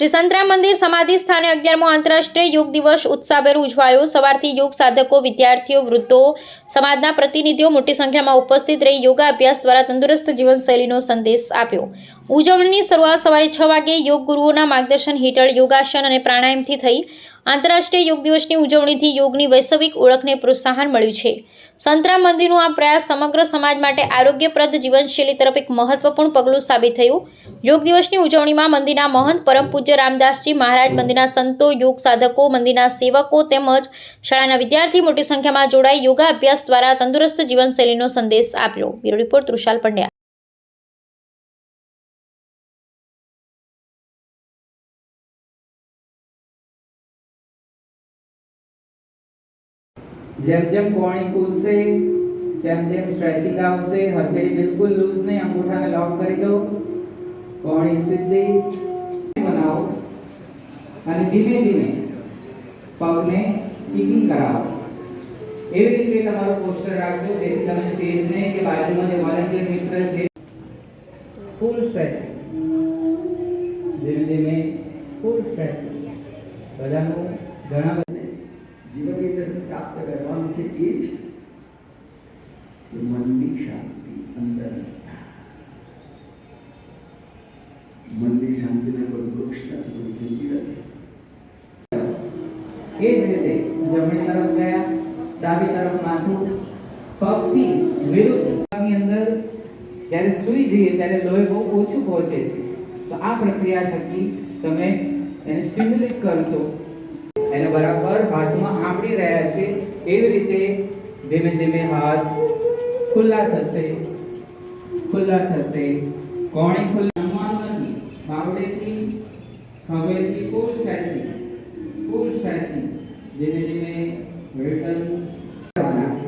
શ્રી સંતરામ મંદિર સમાધિ સ્થાને અગિયારમો આંતરરાષ્ટ્રીય યોગ દિવસ ઉત્સાહભેર ઉજવાયો. સવારથી યોગ સાધકો, વિદ્યાર્થીઓ, વૃદ્ધો, સમાજના પ્રતિનિધિઓ મોટી સંખ્યામાં ઉપસ્થિત રહી યોગા અભ્યાસ દ્વારા તંદુરસ્ત જીવનશૈલીનો સંદેશ આપ્યો. ઉજવણીની શરૂઆત સવારે છ વાગે યોગ ગુરુઓના માર્ગદર્શન હેઠળ યોગાસન અને પ્રાણાયામથી થઈ. આંતરરાષ્ટ્રીય યોગ દિવસની ઉજવણીથી યોગની વૈશ્વિક ઓળખને પ્રોત્સાહન મળ્યું છે. સંતરામ મંદિરનો આ પ્રયાસ સમગ્ર સમાજ માટે આરોગ્યપ્રદ જીવનશૈલી તરફ એક મહત્વપૂર્ણ પગલું સાબિત થયું. યોગ દિવસની ઉજવણીમાં મંદિરના મહંત પરમ પૂજ્ય રામદાસજી મહારાજ, મંદિરના સંતો, યોગ સાધકો, મંદિરના સેવકો તેમજ શાળાના વિદ્યાર્થી મોટી સંખ્યામાં જોડાઈ યોગા અભ્યાસ દ્વારા તંદુરસ્ત જીવનશૈલીનો સંદેશ આપ્યો. Bureau report Trushal Pandya. જેમ જેમ કોણી ખુલશે તેમ તેમ સ્ટ્રેચિંગ આવશે હથેળી બિલકુલ લૂઝ નહીં અંગૂઠાને લોક કરી દો કોણી સીધી બનાવો અને ધીમે ધીમે પગને કિકિંગ કરાવો એવી રીતે તમારો પોસ્ટર રાખજો જેથી તમે સ્ટેજને કે બાજુમાં જે વોલેન્ટિયર મિત્ર છે ફૂલ સ્ટ્રેચિંગ ધીમે ધીમે ફૂલ સ્ટ્રેચિંગ બધાનું ઘણા બધા જીવનની અંદર પ્રાપ્ત કરવાનું છે એ જ કે મનની શાંતિ અંદર મનની શાંતિને કોઈ વૃક્ષ કોઈ જંગી નથી એ જ રીતે જમણી તરફ ગયા ડાબી તરફ માથું પગથી વિરુદ્ધ પગની અંદર જ્યારે સૂઈ જઈએ ત્યારે લોહી બહુ ઓછું પહોંચે છે તો આ પ્રક્રિયા થકી તમે એને સ્ટિમ્યુલેટ કરશો એને બરાબર હાથમાં આંબળી રહ્યા છે. એવી રીતે ધીમે ધીમે હાથ ખુલ્લા થશે. ખુલ્લા થશે. કોણે ખુલ્લા નથી બાવડેથી ખભેથી કુલ સ્ટ્રેચિંગ કુલ સ્ટ્રેચિંગ ધીમે ધીમે રિટર્ન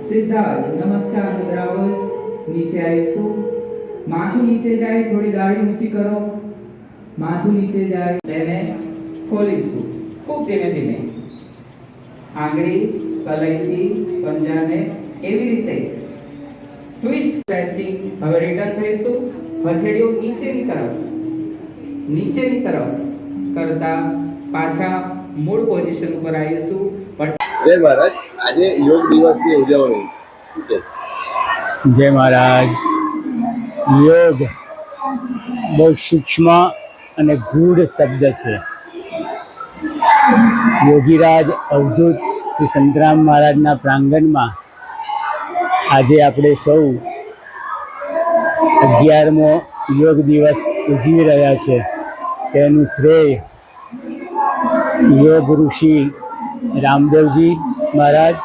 સીધા નમસ્કાર મુદ્રાઓ નીચે આવીશું. માથું નીચે જાય, થોડી દાઢી ઊંચી કરો. માથું નીચે જાય, તેને ખોલીશું. ખૂબ ધીમે ધીમે. આંગળી કલાઈથી પંજાને એવી રીતે ટ્વિસ્ટ સ્ટ્રેચિંગ હવે રિટર્ન થઈશું હથેળીઓ નીચેની તરફ નીચેની તરફ કરતા પાછા મૂળ પોઝિશન ઉપર આવીશું. પણ જય મહારાજ. આજે યોગ દિવસની ઉજવણી. જય મહારાજ. યોગ બહુ સૂક્ષ્મ અને ગૂઢ શબ્દ છે. યોગીરાજ અવધૂત શ્રી સંતરામ મહારાજના પ્રાંગણમાં આજે આપણે સૌ અગિયારમો યોગ દિવસ ઉજવી રહ્યા છે. તેનું શ્રેય યોગ ઋષિ રામદેવજી મહારાજ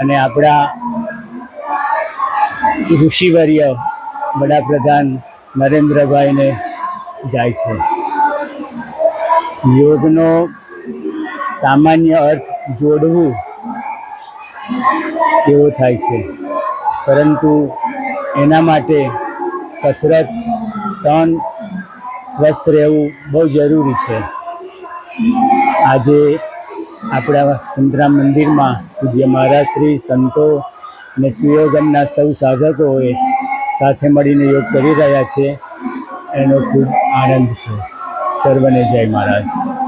અને આપણા ઋષિવર્ય વડાપ્રધાન નરેન્દ્રભાઈને જાય છે. યોગનો સામાન્ય અર્થ જોડવું એવો થાય છે. પરંતુ એના માટે કસરત તન સ્વસ્થ રહેવું બહુ જરૂરી છે. આજે આપણા સંતરામ મંદિરમાં પૂજ્ય મહારાજ શ્રી સંતો અને સુયોગમના સૌ સાધકોએ સાથે મળીને યોગ કરી રહ્યા છે. એનો ખૂબ આનંદ છે. સર્વને જય મહારાજ.